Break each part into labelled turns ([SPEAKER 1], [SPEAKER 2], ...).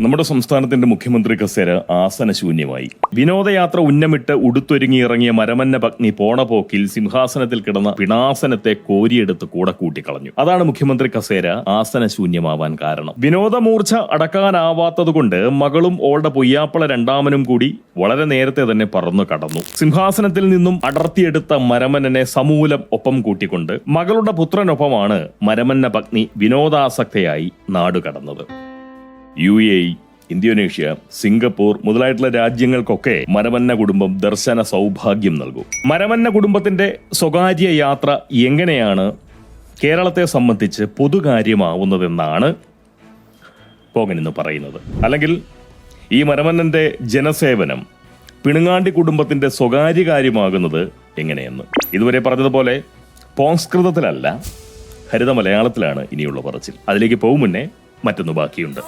[SPEAKER 1] നമ്മുടെ സംസ്ഥാനത്തിന്റെ മുഖ്യമന്ത്രി കസേര ആസനശൂന്യമായി. വിനോദയാത്ര ഉന്നമിട്ട് ഉടുത്തൊരുങ്ങി ഇറങ്ങിയ മരമന്ന പത്നി പോണ പോക്കിൽ സിംഹാസനത്തിൽ കിടന്ന പിണാസനത്തെ കോരിയെടുത്ത് കൂടെ കൂട്ടിക്കളഞ്ഞു. അതാണ് മുഖ്യമന്ത്രി കസേര ആസനശൂന്യമാവാൻ കാരണം. വിനോദമൂർച്ച അടക്കാനാവാത്തതുകൊണ്ട് മകളും ഓളുടെ പൊയ്യാപ്പള രണ്ടാമനും കൂടി വളരെ നേരത്തെ തന്നെ പറന്നു കടന്നു. സിംഹാസനത്തിൽ നിന്നും അടർത്തിയെടുത്ത മരമന്നനെ സമൂലം ഒപ്പം കൂട്ടിക്കൊണ്ട് മകളുടെ പുത്രനൊപ്പമാണ് മരമന്ന പത്നി വിനോദാസക്തയായി നാടുകടന്നത്. യു എ ഇന്തോനേഷ്യ സിംഗപ്പൂർ മുതലായിട്ടുള്ള രാജ്യങ്ങൾക്കൊക്കെ മരമന്ന കുടുംബം ദർശന സൗഭാഗ്യം നൽകും. മരമന്ന കുടുംബത്തിന്റെ സ്വകാര്യ യാത്ര എങ്ങനെയാണ് കേരളത്തെ സംബന്ധിച്ച് പൊതുകാര്യമാവുന്നതെന്നാണ് പോകനെന്ന് പറയുന്നത്. അല്ലെങ്കിൽ ഈ മരമന്നന്റെ ജനസേവനം പിണുങ്ങാണ്ടി കുടുംബത്തിന്റെ സ്വകാര്യ കാര്യമാകുന്നത് എങ്ങനെയെന്ന്. ഇതുവരെ പറഞ്ഞതുപോലെ പോംസ്കൃതത്തിലല്ല ഹരിത മലയാളത്തിലാണ് ഇനിയുള്ള പറച്ചിൽ. അതിലേക്ക് പോകും മുന്നേ മറ്റൊന്ന് ബാക്കിയുണ്ട്.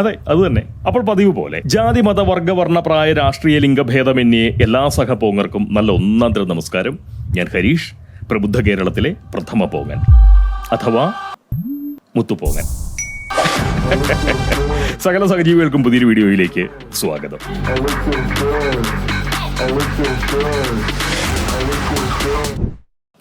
[SPEAKER 1] അതെ അത് തന്നെ. അപ്പോൾ പതിവ് പോലെ ജാതി മത വർഗ പ്രായ രാഷ്ട്രീയ ലിംഗഭേദമന്യേ എല്ലാ സഹപോങ്ങർക്കും നല്ല ഒന്നാം തരം നമസ്കാരം. ഞാൻ ഹരീഷ് പ്രബുദ്ധ കേരളത്തിലെ പ്രഥമ പോങ്ങൻ. അഥവാ മുത്തുപോങ്ങൻ. സകല സഹജീവികൾക്കും പുതിയൊരു വീഡിയോയിലേക്ക് സ്വാഗതം.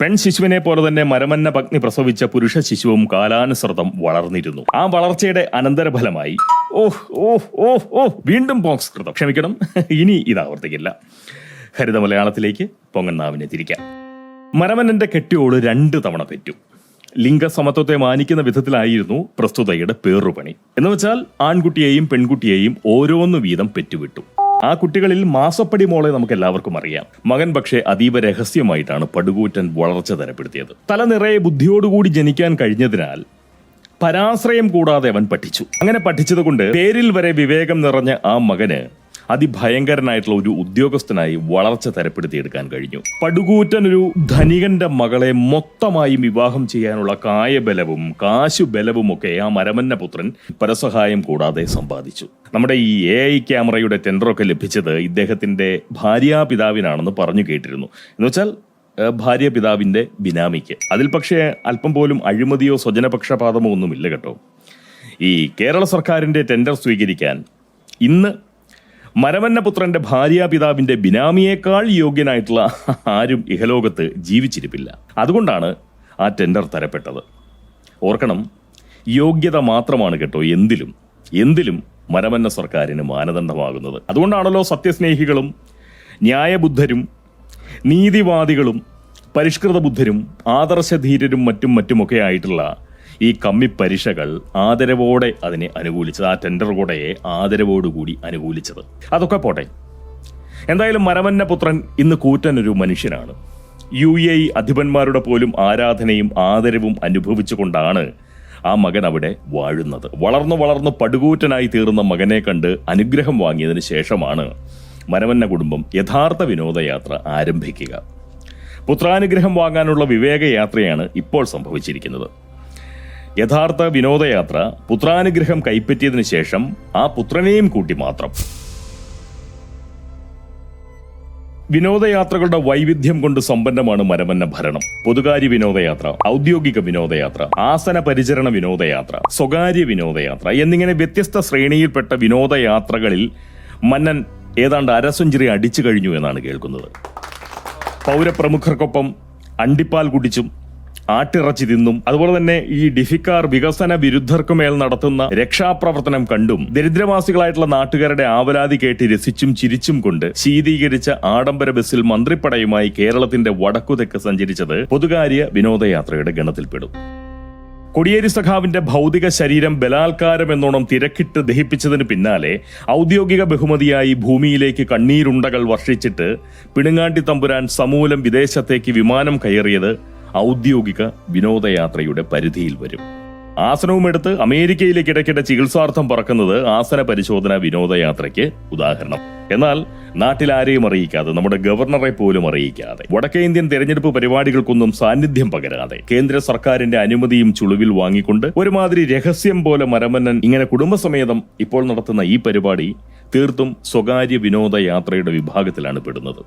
[SPEAKER 1] പെൺ ശിശുവിനെ പോലെ തന്നെ മരമന്ന പത്നി പ്രസവിച്ച പുരുഷ ശിശുവും കാലാനുസൃതം വളർന്നിരുന്നു. ആ വളർച്ചയുടെ അനന്തരഫലമായി ഓഹ് ഓഹ് ഓഹ് ഓഹ് വീണ്ടും പോക്സ്കൃതം. ക്ഷമിക്കണം ഇനി ഇത് ആവർത്തിക്കില്ല ഹരിത മലയാളത്തിലേക്ക് പൊങ്ങന്നാവിനെ തിരിക്കാം. മരമന്നന്റെ കെട്ടിയോൾ രണ്ട് തവണ പെറ്റു ലിംഗസമത്വത്തെ മാനിക്കുന്ന വിധത്തിലായിരുന്നു പ്രസ്തുതയുടെ പേറുപണി. എന്ന് വെച്ചാൽ ആൺകുട്ടിയെയും പെൺകുട്ടിയെയും ഓരോന്ന് വീതം പെറ്റുവിട്ടു. ആ കുട്ടികളിൽ മാസപ്പടി മോളെ നമുക്ക് എല്ലാവർക്കും അറിയാം. മകൻ പക്ഷേ അതീവ രഹസ്യമായിട്ടാണ് പടുകൂറ്റൻ വളർച്ച തരപ്പെടുത്തിയത്. തല നിറയെ ബുദ്ധിയോടുകൂടി ജനിക്കാൻ കഴിഞ്ഞതിനാൽ പരാശ്രയം കൂടാതെ അവൻ പഠിച്ചു. അങ്ങനെ പഠിച്ചതുകൊണ്ട് പേരിൽ വരെ വിവേകം നിറഞ്ഞ ആ മകന് അതിഭയങ്കരനായിട്ടുള്ള ഒരു ഉദ്യോഗസ്ഥനായി വളർച്ച തരപ്പെടുത്തിയെടുക്കാൻ കഴിഞ്ഞു. പടുകൂറ്റൻ ഒരു ധനികന്റെ മകളെ മൊത്തമായും വിവാഹം ചെയ്യാനുള്ള കായബലവും കാശുബലവും ഒക്കെ ആ മരമന്ന പുത്രൻ പരസഹായം കൂടാതെ സമ്പാദിച്ചു. നമ്മുടെ ഈ എ ഐ ക്യാമറയുടെ ടെൻഡറൊക്കെ ലഭിച്ചത് ഇദ്ദേഹത്തിന്റെ ഭാര്യാപിതാവിനാണെന്ന് പറഞ്ഞു കേട്ടിരുന്നു. എന്ന് വെച്ചാൽ ഭാര്യ പിതാവിന്റെ ബിനാമിക്ക്. അതിൽ പക്ഷേ അല്പം പോലും അഴിമതിയോ സ്വജനപക്ഷപാതമോ ഒന്നുമില്ല കേട്ടോ. ഈ കേരള സർക്കാരിന്റെ ടെൻഡർ സ്വീകരിക്കാൻ ഇന്ന് മരമന്നപുത്രന്റെ ഭാര്യാപിതാവിന്റെ ബിനാമിയേക്കാൾ യോഗ്യനായിട്ടുള്ള ആരും ഇഹലോകത്ത് ജീവിച്ചിരിപ്പില്ല. അതുകൊണ്ടാണ് ആ ടെൻഡർ തരപ്പെട്ടത്. ഓർക്കണം യോഗ്യത മാത്രമാണ് കേട്ടോ എന്തിലും എന്തിലും മരമന്ന സർക്കാരിന് മാനദണ്ഡമാകുന്നത്. അതുകൊണ്ടാണല്ലോ സത്യസ്നേഹികളും ന്യായബുദ്ധരും നീതിവാദികളും പരിഷ്കൃത ബുദ്ധരും ആദർശധീരരും മറ്റും മറ്റുമൊക്കെ ആയിട്ടുള്ള ഈ കമ്മി പരീക്ഷകൾ ആദരവോടെ അതിനെ അനുകൂലിച്ചത് ആ ടെൻഡർ കൂടെയെ ആദരവോടുകൂടി അനുകൂലിച്ചത്. അതൊക്കെ പോട്ടെ. എന്തായാലും മരമന്ന പുത്രൻ ഇന്ന് കൂറ്റൻ ഒരു മനുഷ്യനാണ്. യു എ അധിപന്മാരുടെ പോലും ആരാധനയും ആദരവും അനുഭവിച്ചുകൊണ്ടാണ് ആ മകൻ അവിടെ വാഴുന്നത്. വളർന്നു വളർന്ന് പടുകൂറ്റനായി തീർന്ന മകനെ കണ്ട് അനുഗ്രഹം വാങ്ങിയതിന് ശേഷമാണ് മരമന്ന കുടുംബം യഥാർത്ഥ വിനോദയാത്ര ആരംഭിക്കുക. പുത്രാനുഗ്രഹം വാങ്ങാനുള്ള വിവേകയാത്രയാണ് ഇപ്പോൾ സംഭവിച്ചിരിക്കുന്നത്. യഥാർത്ഥ വിനോദയാത്ര പുത്രാനുഗ്രഹം കൈപ്പറ്റിയതിനു ശേഷം ആ പുത്രനെയും കൂട്ടി മാത്രം. വിനോദയാത്രകളുടെ വൈവിധ്യം കൊണ്ട് സമ്പന്നമാണ് മരമന്ന ഭരണം. പൊതുകാര്യ വിനോദയാത്ര ഔദ്യോഗിക വിനോദയാത്ര ആസന പരിചരണ വിനോദയാത്ര സ്വകാര്യ വിനോദയാത്ര എന്നിങ്ങനെ വ്യത്യസ്ത ശ്രേണിയിൽപ്പെട്ട വിനോദയാത്രകളിൽ മന്നൻ ഏതാണ്ട് അരസഞ്ചുറി അടിച്ചു കഴിഞ്ഞു എന്നാണ് കേൾക്കുന്നത്. പൗരപ്രമുഖർക്കൊപ്പം അണ്ടിപ്പാൽ കുടിച്ചും ആട്ടിറച്ചി തിന്നും. അതുപോലെ തന്നെ ഈ ഡിഫിക്കാർ വികസന വിരുദ്ധർക്കുമേൽ നടത്തുന്ന രക്ഷാപ്രവർത്തനം കണ്ടും ദരിദ്രവാസികളായിട്ടുള്ള നാട്ടുകാരുടെ ആവലാതി കേട്ട് രസിച്ചും ചിരിച്ചും കൊണ്ട് ശീതീകരിച്ച ആഡംബര ബസ്സിൽ മന്ത്രിപ്പടയുമായി കേരളത്തിന്റെ വടക്കുതെക്ക് സഞ്ചരിച്ചത് പൊതുകാര്യ വിനോദയാത്രയുടെ ഗണത്തിൽപ്പെടും. കൊടിയേരി സഖാവിന്റെ ഭൗതിക ശരീരം ബലാത്കാരം എന്നോണം തിരക്കിട്ട് ദഹിപ്പിച്ചതിന് പിന്നാലെ ഔദ്യോഗിക ബഹുമതിയായി ഭൂമിയിലേക്ക് കണ്ണീരുണ്ടകൾ വർഷിച്ചിട്ട് പിണുങ്ങാണ്ടി തമ്പുരാൻ സമൂലം വിദേശത്തേക്ക് വിമാനം കയറിയത് ഔദ്യോഗിക വിനോദയാത്രയുടെ പരിധിയിൽ വരും. ആസനവുമെടുത്ത് അമേരിക്കയിലേക്ക് ഇടയ്ക്കിടെ ചികിത്സാർത്ഥം പറക്കുന്നത് ആസന പരിശോധന വിനോദയാത്രയ്ക്ക് ഉദാഹരണം. എന്നാൽ നാട്ടിൽ ആരെയും അറിയിക്കാതെ നമ്മുടെ ഗവർണറെ പോലും അറിയിക്കാതെ വടക്കേ ഇന്ത്യൻ തെരഞ്ഞെടുപ്പ് പരിപാടികൾക്കൊന്നും സാന്നിധ്യം പകരാതെ കേന്ദ്ര സർക്കാരിന്റെ അനുമതിയും ചുളിവിൽ വാങ്ങിക്കൊണ്ട് ഒരുമാതിരി രഹസ്യം പോലെ മരമന്നൻ ഇങ്ങനെ കുടുംബസമേതം ഇപ്പോൾ നടത്തുന്ന ഈ പരിപാടി തീർത്തും സ്വകാര്യ വിനോദയാത്രയുടെ വിഭാഗത്തിലാണ് പെടുന്നത്.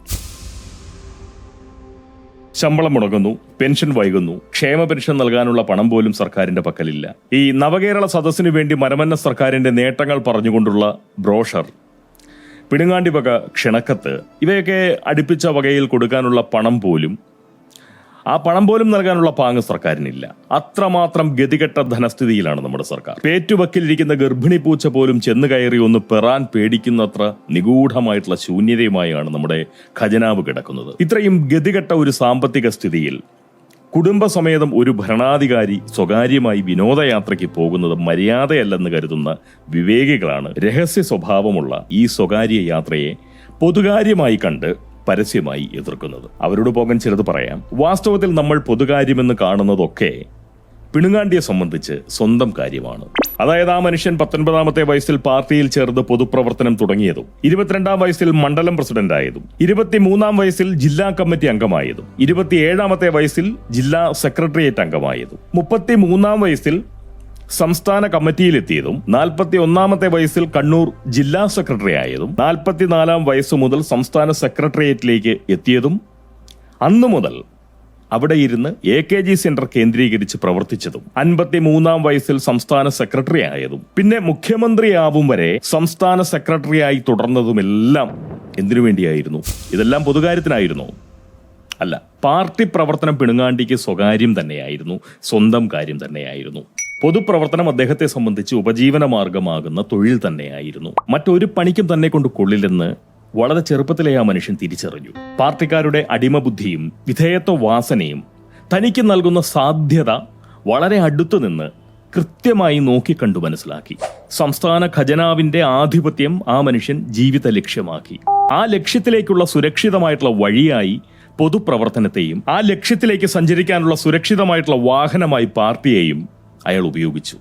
[SPEAKER 1] ശമ്പളം മുടങ്ങുന്നു പെൻഷൻ വൈകുന്നു ക്ഷേമ പെൻഷൻ നൽകാനുള്ള പണം പോലും സർക്കാരിന്റെ പക്കലില്ല. ഈ നവകേരള സദസ്സിനു വേണ്ടി മരമന്ന സർക്കാരിന്റെ നേട്ടങ്ങൾ പറഞ്ഞുകൊണ്ടുള്ള ബ്രോഷർ. പിടുങ്ങാണ്ടി വക ക്ഷണക്കത്ത് ഇവയൊക്കെ അടുപ്പിച്ച വകയിൽ കൊടുക്കാനുള്ള പണം പോലും ആ പണം പോലും നൽകാനുള്ള പാങ്ങ് സർക്കാരിനില്ല. അത്രമാത്രം ഗതികെട്ട ധനസ്ഥിതിയിലാണ് നമ്മുടെ സർക്കാർ. പേറ്റുവക്കിലിരിക്കുന്ന ഗർഭിണി പൂച്ച പോലും ചെന്ന് കയറി ഒന്ന് പെറാൻ പേടിക്കുന്നത്ര നിഗൂഢമായിട്ടുള്ള ശൂന്യതയുമായാണ് നമ്മുടെ ഖജനാവ് കിടക്കുന്നത്. ഇത്രയും ഗതികെട്ട ഒരു സാമ്പത്തിക സ്ഥിതിയിൽ കുടുംബസമേതം ഒരു ഭരണാധികാരി സ്വകാര്യമായി വിനോദയാത്രയ്ക്ക് പോകുന്നത് മര്യാദയല്ലെന്ന് കരുതുന്ന വിവേകികളാണ് രഹസ്യ സ്വഭാവമുള്ള ഈ സ്വകാര്യ യാത്രയെ പൊതുകാര്യമായി കണ്ട് പരസ്യമായി എതിർക്കുന്നത്. അവരോട് പോകാൻ ചിലത് പറയാം. വാസ്തവത്തിൽ നമ്മൾ പൊതുകാര്യമെന്ന് കാണുന്നതൊക്കെ പിണുങ്ങാണ്ടിയെ സംബന്ധിച്ച് സ്വന്തം കാര്യമാണ്. അതായത് ആ മനുഷ്യൻ പത്തൊൻപതാമത്തെ വയസ്സിൽ പാർട്ടിയിൽ ചേർന്ന് പൊതുപ്രവർത്തനം തുടങ്ങിയതും ഇരുപത്തിരണ്ടാം വയസ്സിൽ മണ്ഡലം പ്രസിഡന്റായതും ഇരുപത്തിമൂന്നാം വയസ്സിൽ ജില്ലാ കമ്മിറ്റി അംഗമായതും ഇരുപത്തിയേഴാമത്തെ വയസ്സിൽ ജില്ലാ സെക്രട്ടേറിയറ്റ് അംഗമായതും മുപ്പത്തിമൂന്നാം വയസ്സിൽ സംസ്ഥാന കമ്മിറ്റിയിലെത്തിയതും നാൽപ്പത്തി ഒന്നാമത്തെ വയസ്സിൽ കണ്ണൂർ ജില്ലാ സെക്രട്ടറി ആയതും നാൽപ്പത്തിനാലാം വയസ്സ് മുതൽ സംസ്ഥാന സെക്രട്ടേറിയറ്റിലേക്ക് എത്തിയതും അന്നു മുതൽ അവിടെ ഇരുന്ന് എ കെ ജി സെന്റർ കേന്ദ്രീകരിച്ച് പ്രവർത്തിച്ചതും അൻപത്തി മൂന്നാം വയസ്സിൽ സംസ്ഥാന സെക്രട്ടറി ആയതും പിന്നെ മുഖ്യമന്ത്രിയാവും വരെ സംസ്ഥാന സെക്രട്ടറിയായി തുടർന്നതുമെല്ലാം എന്തിനു വേണ്ടിയായിരുന്നു? ഇതെല്ലാം പൊതുകാര്യത്തിനായിരുന്നു? അല്ല പാർട്ടി പ്രവർത്തനം പിണുങ്ങാണ്ടിക്ക് സ്വകാര്യം തന്നെയായിരുന്നു സ്വന്തം കാര്യം തന്നെയായിരുന്നു. പൊതുപ്രവർത്തനം അദ്ദേഹത്തെ സംബന്ധിച്ച് ഉപജീവന മാർഗമാകുന്ന തൊഴിൽ തന്നെയായിരുന്നു. മറ്റൊരു പണിക്കും തന്നെ കൊണ്ട് കൊള്ളില്ലെന്ന് വളരെ ചെറുപ്പത്തിലെ ആ മനുഷ്യൻ തിരിച്ചറിഞ്ഞു. പാർട്ടിക്കാരുടെ അടിമബുദ്ധിയും വിധേയത്വ വാസനയും തനിക്ക് നൽകുന്ന സാധ്യത വളരെ അടുത്തു നിന്ന് കൃത്യമായി നോക്കിക്കണ്ടു മനസ്സിലാക്കി. സംസ്ഥാന ഖജനാവിന്റെ ആധിപത്യം ആ മനുഷ്യൻ ജീവിത ലക്ഷ്യമാക്കി. ആ ലക്ഷ്യത്തിലേക്കുള്ള സുരക്ഷിതമായിട്ടുള്ള വഴിയായി പൊതുപ്രവർത്തനത്തെയും ആ ലക്ഷ്യത്തിലേക്ക് സഞ്ചരിക്കാനുള്ള സുരക്ഷിതമായിട്ടുള്ള വാഹനമായി പാർട്ടിയെയും അയാൾ ഉപയോഗിച്ചു.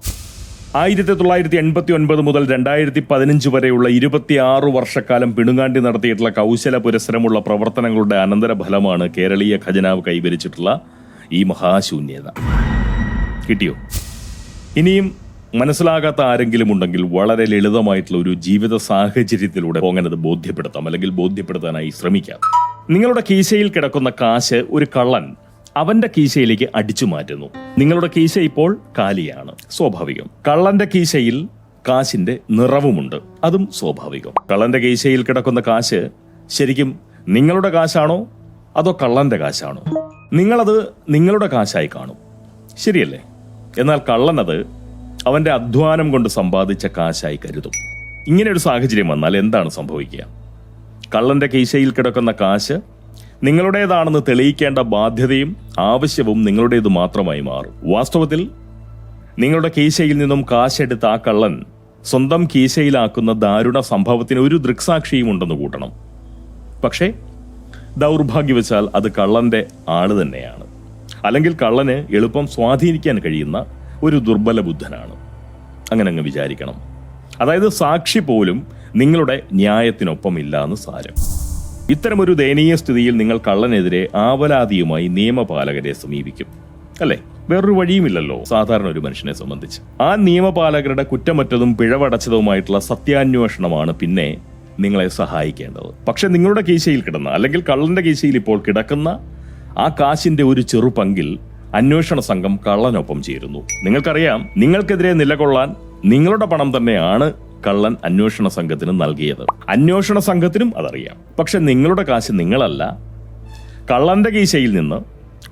[SPEAKER 1] ആയിരത്തി തൊള്ളായിരത്തി എൺപത്തി ഒൻപത് മുതൽ രണ്ടായിരത്തി പതിനഞ്ച് വരെയുള്ള ഇരുപത്തിയാറ് വർഷക്കാലം പിണുങ്ങാണ്ടി നടത്തിയിട്ടുള്ള കൗശല പുരസരമുള്ള പ്രവർത്തനങ്ങളുടെ അനന്തരഫലമാണ് കേരളീയ ഖജനാവ് കൈവരിച്ചിട്ടുള്ള ഈ മഹാശൂന്യത. കിട്ടിയോ? ഇനിയും മനസ്സിലാകാത്ത ആരെങ്കിലും ഉണ്ടെങ്കിൽ വളരെ ലളിതമായിട്ടുള്ള ഒരു ജീവിത സാഹചര്യത്തിലൂടെ പോകാനത് ബോധ്യപ്പെടുത്താം. അല്ലെങ്കിൽ ബോധ്യപ്പെടുത്താനായി ശ്രമിക്കാം. നിങ്ങളുടെ കീശയിൽ കിടക്കുന്ന കാശ് ഒരു കള്ളൻ അവന്റെ കീശയിലേക്ക് അടിച്ചു മാറ്റുന്നു. നിങ്ങളുടെ കീശ ഇപ്പോൾ കാലിയാണ് സ്വാഭാവികം. കള്ളന്റെ കീശയിൽ കാശിന്റെ നിറവുമുണ്ട് അതും സ്വാഭാവികം. കള്ളന്റെ കീശയിൽ കിടക്കുന്ന കാശ് ശരിക്കും നിങ്ങളുടെ കാശാണോ അതോ കള്ളന്റെ കാശാണോ? നിങ്ങളത് നിങ്ങളുടെ കാശായി കാണും. ശരിയല്ലേ? എന്നാൽ കള്ളനത് അവന്റെ അധ്വാനം കൊണ്ട് സമ്പാദിച്ച കാശായി കരുതും. ഇങ്ങനെ ഒരു സാഹചര്യം വന്നാൽ എന്താണ് സംഭവിക്കുക? കള്ളന്റെ കീശയിൽ കിടക്കുന്ന കാശ് നിങ്ങളുടേതാണെന്ന് തെളിയിക്കേണ്ട ബാധ്യതയും ആവശ്യവും നിങ്ങളുടേത് മാത്രമായി മാറും. വാസ്തവത്തിൽ നിങ്ങളുടെ കീശയിൽ നിന്നും കാശെടുത്ത ആ കള്ളൻ സ്വന്തം കീശയിലാക്കുന്ന ദാരുണ സംഭവത്തിന് ഒരു ദൃക്സാക്ഷിയും ഉണ്ടെന്ന് കൂട്ടണം. പക്ഷേ ദൗർഭാഗ്യവശാൽ അത് കള്ളന്റെ ആൾ തന്നെയാണ്. അല്ലെങ്കിൽ കള്ളന് എളുപ്പം സ്വാധീനിക്കാൻ കഴിയുന്ന ഒരു ദുർബല ബുദ്ധനാണ്. അങ്ങനെ അങ്ങ് വിചാരിക്കണം. അതായത് സാക്ഷി പോലും നിങ്ങളുടെ ന്യായത്തിനൊപ്പമില്ല എന്ന് സാരം. ഇത്തരമൊരു ദയനീയ സ്ഥിതിയിൽ നിങ്ങൾ കള്ളനെതിരെ ആവലാതിയുമായി നിയമപാലകരെ സമീപിക്കും. അല്ലേ? വേറൊരു വഴിയുമില്ലല്ലോ സാധാരണ ഒരു മനുഷ്യനെ സംബന്ധിച്ച്. ആ നിയമപാലകരുടെ കുറ്റമറ്റതും പിഴവടച്ചതുമായിട്ടുള്ള സത്യാന്വേഷണമാണ് പിന്നെ നിങ്ങളെ സഹായിക്കേണ്ടത്. പക്ഷെ നിങ്ങളുടെ കീശയിൽ കിടന്ന അല്ലെങ്കിൽ കള്ളന്റെ കീശയിൽ ഇപ്പോൾ കിടക്കുന്ന ആ കാശിന്റെ ഒരു ചെറുപങ്കിൽ അന്വേഷണ സംഘം കള്ളനൊപ്പം ചേരുന്നു. നിങ്ങൾക്കറിയാം നിങ്ങൾക്കെതിരെ നിലകൊള്ളാൻ നിങ്ങളുടെ പണം തന്നെയാണ് കള്ളൻ അന്വേഷണ സംഘത്തിന് നൽകിയത്. അന്വേഷണ സംഘത്തിനും അതറിയാം. പക്ഷെ നിങ്ങളുടെ കാശ് നിങ്ങളല്ല. കള്ളന്റെ കീശയിൽ നിന്ന്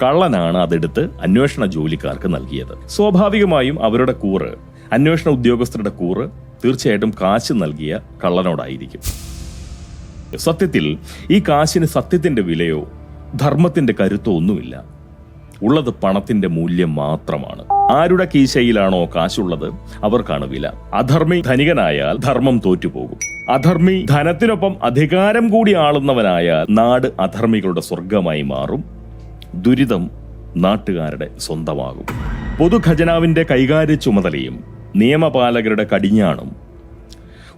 [SPEAKER 1] കള്ളനാണ് അതെടുത്ത് അന്വേഷണ ജോലിക്കാർക്ക് നൽകിയത്. സ്വാഭാവികമായും അവരുടെ കൂറ് അന്വേഷണ ഉദ്യോഗസ്ഥരുടെ കൂറ് തീർച്ചയായിട്ടും കാശ് നൽകിയ കള്ളനോടായിരിക്കും. സത്യത്തിൽ ഈ കാശിന് സത്യത്തിന്റെ വിലയോ ധർമ്മത്തിന്റെ കരുത്തോ ഒന്നുമില്ല. ഉള്ളത് പണത്തിന്റെ മൂല്യം മാത്രമാണ്. ആരുടെ കീശയിലാണോ കാശുള്ളത് അവർക്കാണ് വില. അധർമ്മി ധനികനായാൽ ധർമ്മം തോറ്റുപോകും. അധർമ്മി ധനത്തിനൊപ്പം അധികാരം കൂടി ആളുന്നവനായാൽ നാട് അധർമ്മികളുടെ സ്വർഗമായി മാറും. ദുരിതം നാട്ടുകാരുടെ സ്വന്തമാകും. പൊതുഖജനാവിന്റെ കൈകാര്യ ചുമതലയും നിയമപാലകരുടെ കടിഞ്ഞാണും.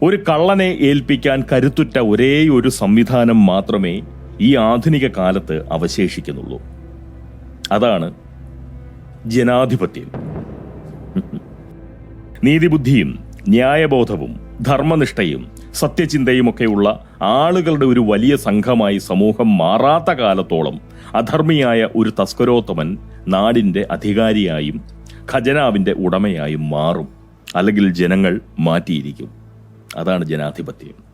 [SPEAKER 1] ഒരു കള്ളനെ ഏൽപ്പിക്കാൻ കരുത്തുറ്റ ഒരേ ഒരു സംവിധാനം മാത്രമേ ഈ ആധുനിക കാലത്ത് അവശേഷിക്കുന്നുള്ളൂ. അതാണ് ജനാധിപത്യം. നീതിബുദ്ധിയും ന്യായബോധവും ധർമ്മനിഷ്ഠയും സത്യചിന്തയും സത്യചിന്തയുമൊക്കെയുള്ള ആളുകളുടെ ഒരു വലിയ സംഘമായി സമൂഹം മാറാത്ത കാലത്തോളം അധർമ്മിയായ ഒരു തസ്കരോത്തമൻ നാടിന്റെ അധികാരിയായും ഖജനാവിന്റെ ഉടമയായും മാറും. അല്ലെങ്കിൽ ജനങ്ങൾ മാറ്റിയിരിക്കും. അതാണ് ജനാധിപത്യം.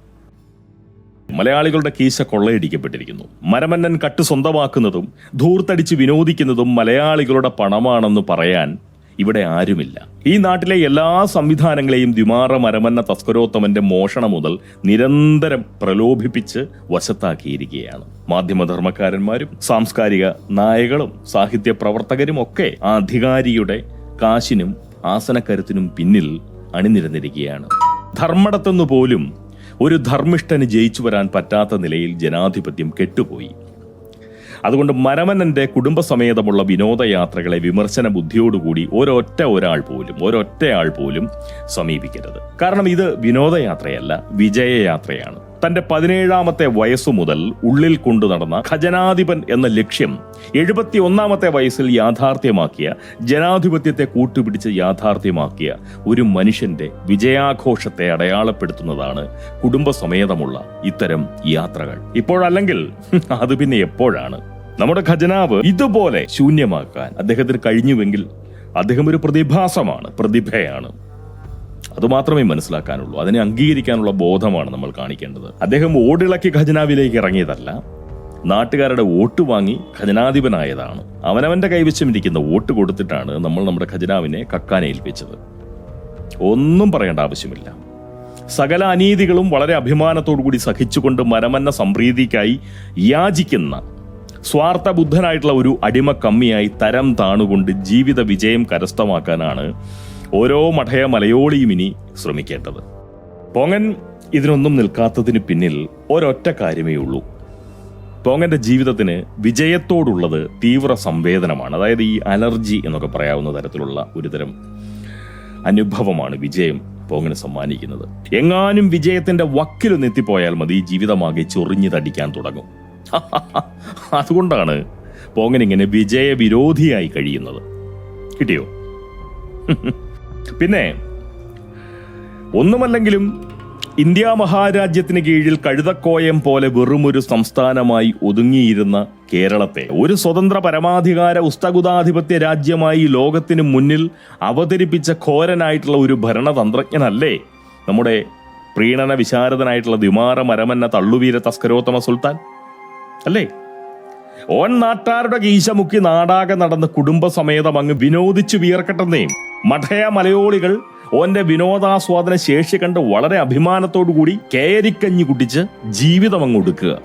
[SPEAKER 1] മലയാളികളുടെ കീശ കൊള്ളയടിക്കപ്പെട്ടിരിക്കുന്നു. മരമന്നൻ കട്ട് സ്വന്തമാക്കുന്നതും ധൂർത്തടിച്ച് വിനോദിക്കുന്നതും മലയാളികളുടെ പണമാണെന്ന് പറയാൻ ഇവിടെ ആരുമില്ല. ഈ നാട്ടിലെ എല്ലാ സംവിധാനങ്ങളെയും ദ്വിമാറ മരമന്ന തസ്കരോത്തമന്റെ മോഷണം മുതൽ നിരന്തരം പ്രലോഭിപ്പിച്ച് വശത്താക്കിയിരിക്കുകയാണ്. മാധ്യമധർമ്മക്കാരന്മാരും സാംസ്കാരിക നായകളും സാഹിത്യ പ്രവർത്തകരും ഒക്കെ ആ അധികാരിയുടെ കാശിനും ആസനക്കരുത്തിനും പിന്നിൽ അണിനിരന്നിരിക്കുകയാണ്. ധർമ്മടത്തെന്നു പോലും ഒരു ധർമ്മിഷ്ഠന് ജയിച്ചു വരാൻ പറ്റാത്ത നിലയിൽ ജനാധിപത്യം കെട്ടുപോയി. അതുകൊണ്ട് മരമനന്റെ കുടുംബസമേതമുള്ള വിനോദയാത്രകളെ വിമർശന ബുദ്ധിയോടുകൂടി ഒരൊറ്റ ഒരാൾ പോലും ഒരൊറ്റയാൾ പോലും സമീപിക്കരുത്. കാരണം ഇത് വിനോദയാത്രയല്ല വിജയയാത്രയാണ്. തന്റെ പതിനേഴാമത്തെ വയസ്സു മുതൽ ഉള്ളിൽ കൊണ്ടു നടന്ന ഖജനാധിപൻ എന്ന ലക്ഷ്യം എഴുപത്തി ഒന്നാമത്തെ വയസ്സിൽ യാഥാർത്ഥ്യമാക്കിയ ജനാധിപത്യത്തെ കൂട്ടുപിടിച്ച് യാഥാർത്ഥ്യമാക്കിയ ഒരു മനുഷ്യന്റെ വിജയാഘോഷത്തെ അടയാളപ്പെടുത്തുന്നതാണ് കുടുംബസമേതമുള്ള ഇത്തരം യാത്രകൾ. ഇപ്പോഴല്ലെങ്കിൽ അത് പിന്നെ എപ്പോഴാണ്? നമ്മുടെ ഖജനാവ് ഇതുപോലെ ശൂന്യമാക്കാൻ അദ്ദേഹത്തിന് കഴിഞ്ഞുവെങ്കിൽ അദ്ദേഹം ഒരു പ്രതിഭാസമാണ് പ്രതിഭയാണ്. അതുമാത്രമേ മനസ്സിലാക്കാനുള്ളൂ. അതിനെ അംഗീകരിക്കാനുള്ള ബോധമാണ് നമ്മൾ കാണിക്കേണ്ടത്. അദ്ദേഹം ഓടിളക്കി ഖജനാവിലേക്ക് ഇറങ്ങിയതല്ല നാട്ടുകാരുടെ വോട്ട് വാങ്ങി ഖജനാധിപനായതാണ്. അവനവന്റെ കൈവശം ഇരിക്കുന്ന വോട്ട് കൊടുത്തിട്ടാണ് നമ്മൾ നമ്മുടെ ഖജനാവിനെ കക്കാനെ ഏൽപ്പിച്ചത്. ഒന്നും പറയേണ്ട ആവശ്യമില്ല. സകല അനീതികളും വളരെ കൂടി സഹിച്ചുകൊണ്ട് മരമന്ന സംപ്രീതിക്കായി യാചിക്കുന്ന സ്വാർത്ഥ ബുദ്ധനായിട്ടുള്ള ഒരു അടിമ കമ്മിയായി തരം താണുകൊണ്ട് ജീവിത വിജയം കരസ്ഥമാക്കാനാണ് ഓരോ മഠയ മലയോളിയും ഇനി ശ്രമിക്കേണ്ടത്. പൊങ്ങൻ ഇതിനൊന്നും നിൽക്കാത്തതിന് പിന്നിൽ ഒരൊറ്റ കാര്യമേ ഉള്ളൂ. പോങ്ങന്റെ ജീവിതത്തിന് വിജയത്തോടുള്ളത് തീവ്ര സംവേദനമാണ്. അതായത് ഈ അലർജി എന്നൊക്കെ പറയാവുന്ന തരത്തിലുള്ള ഒരുതരം അനുഭവമാണ് വിജയം പോങ്ങിന് സമ്മാനിക്കുന്നത്. എങ്ങാനും വിജയത്തിന്റെ വക്കിലൊന്ന് എത്തിപ്പോയാൽ മതി ജീവിതമാകെ ചൊറിഞ്ഞു തടിക്കാൻ തുടങ്ങും. അതുകൊണ്ടാണ് പോങ്ങൻ ഇങ്ങനെ വിജയ വിരോധിയായി കഴിയുന്നത്. കിട്ടിയോ? പിന്നെ ഒന്നുമല്ലെങ്കിലും ഇന്ത്യ മഹാരാജ്യത്തിന് കീഴിൽ കഴുതക്കോയം പോലെ വെറുമൊരു സംസ്ഥാനമായി ഒതുങ്ങിയിരുന്ന കേരളത്തെ ഒരു സ്വതന്ത്ര പരമാധികാര ഉസ്തകുതാധിപത്യ രാജ്യമായി ലോകത്തിന് മുന്നിൽ അവതരിപ്പിച്ച ഘോരനായിട്ടുള്ള ഒരു ഭരണതന്ത്രജ്ഞനല്ലേ? നമ്മുടെ പ്രീണന വിശാരദനായിട്ടുള്ള ദ്വിമാറ മരമന്ന തള്ളുവീര തസ്കരോത്തമ സുൽത്താൻ അല്ലേ? ഓൻ നാട്ടാരുടെ കീശമുക്കി നാടാകെ നടന്ന് കുടുംബസമേതം അങ്ങ് വിനോദിച്ചു വിയർക്കട്ടെന്നേ. മഠയ മലയോളികൾ ഓന്റെ വിനോദാസ്വാദന ശേഷി കണ്ട് വളരെ അഭിമാനത്തോടു കൂടി കേരിക്കഞ്ഞി കുട്ടിച്ച് ജീവിതം അങ്ങ് ഒടുക്കുക.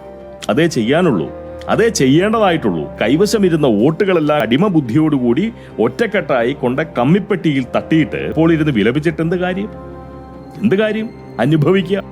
[SPEAKER 1] അതേ ചെയ്യാനുള്ളൂ. അതേ ചെയ്യേണ്ടതായിട്ടുള്ളൂ. കൈവശമിരുന്ന വോട്ടുകളെല്ലാം അടിമ ബുദ്ധിയോടുകൂടി ഒറ്റക്കെട്ടായി കൊണ്ട കമ്മിപ്പെട്ടിയിൽ തട്ടിയിട്ട് ഇപ്പോൾ ഇരുന്ന് വിലപിച്ചിട്ട് എന്ത് കാര്യം? എന്ത് കാര്യം? അനുഭവിക്കുക